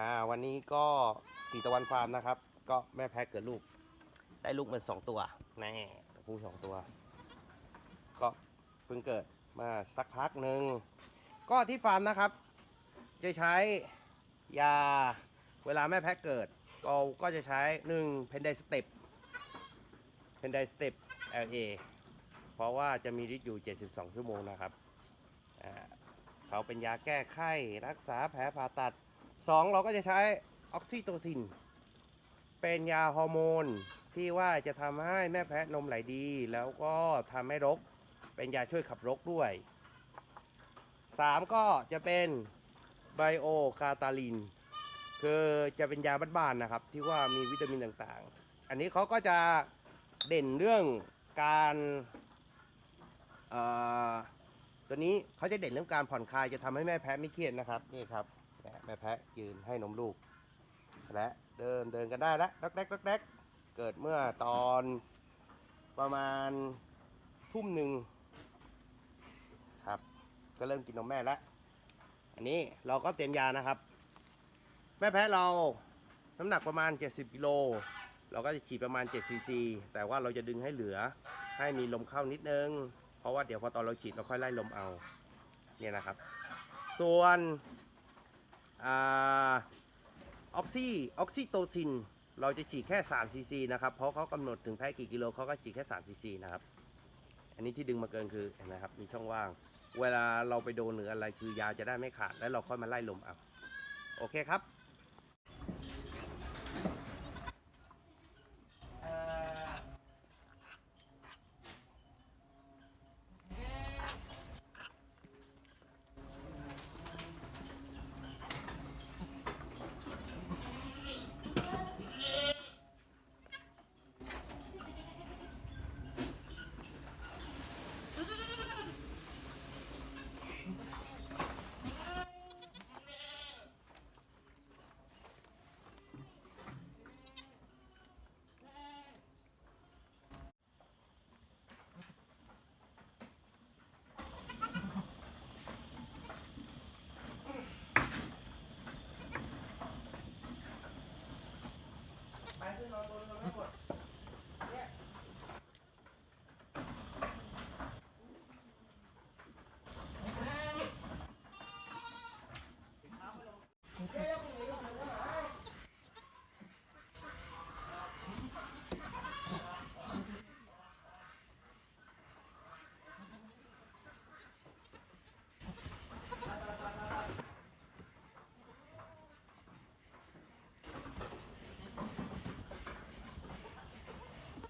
อ่าวันนี้ก็สีตะวันฟาร์มนะครับ ก็แม่แพ้เกิดลูก ได้ลูกมาสองตัวแน่ตัวผู้สองตัว ก็เพิ่งเกิดมาสักพักหนึ่งก็ที่ฟาร์มนะครับ จะใช้ยาเวลาแม่แพ้เกิดเราก็จะใช้หนึ่งเพนไดสเต็ปเพนไดสเต็ป LA เพราะว่าจะมีฤทธิ์อยู่ 72 ชั่วโมงนะครับเขาเป็นยาแก้ไข้รักษาแผลผ่าตัด 2 เราก็จะใช้ออกซิโตซิน เป็นยาฮอร์โมนที่ว่าจะทำให้แม่แพะนมไหลดี แล้วก็ทำให้รก เป็นยาช่วยขับรกด้วย 3 ก็จะเป็นไบโอคาตาลิน คือจะเป็นยาบ้านๆนะครับ ที่ว่ามีวิตามินต่างๆ อันนี้เขาก็จะเด่นเรื่องการเอ่อตัวนี้เขาจะเด่นเรื่องการผ่อนคลายจะทำให้แม่แพะไม่เครียดนะครับนี่ครับ แม่แพะยืนให้นมลูก และเดินเดินกันได้แล้วดักแดกดักแดกเกิดเมื่อตอนประมาณทุ่มหนึ่งครับ ก็เริ่มกินนมแม่แล้ว อันนี้เราก็เตรียมยานะครับ แม่แพะเราน้ำหนักประมาณ 70กิโลเราก็จะฉีดประมาณ7ซีซีแต่ว่าเราจะดึงให้เหลือให้มีลมเข้านิดนึง เพราะว่าเดี๋ยวพอตอนเราฉีดเราค่อยไล่ลมเอา เนี่ยนะครับ ส่วน ออกซิออกซิโตซิน เราจะฉีดแค่3ซีซีนะครับ เพราะเขากำหนดถึงแพ้กี่กิโลเขาก็ฉีดแค่3ซีซีนะครับ อันนี้ที่ดึงมาเกินคือเห็นไหมครับ มีช่องว่าง เวลาเราไปโดนหรืออะไรคือยาจะได้ไม่ขาด แล้วเราค่อยมาไล่ลมเอาโอเคครับ todo el mundo.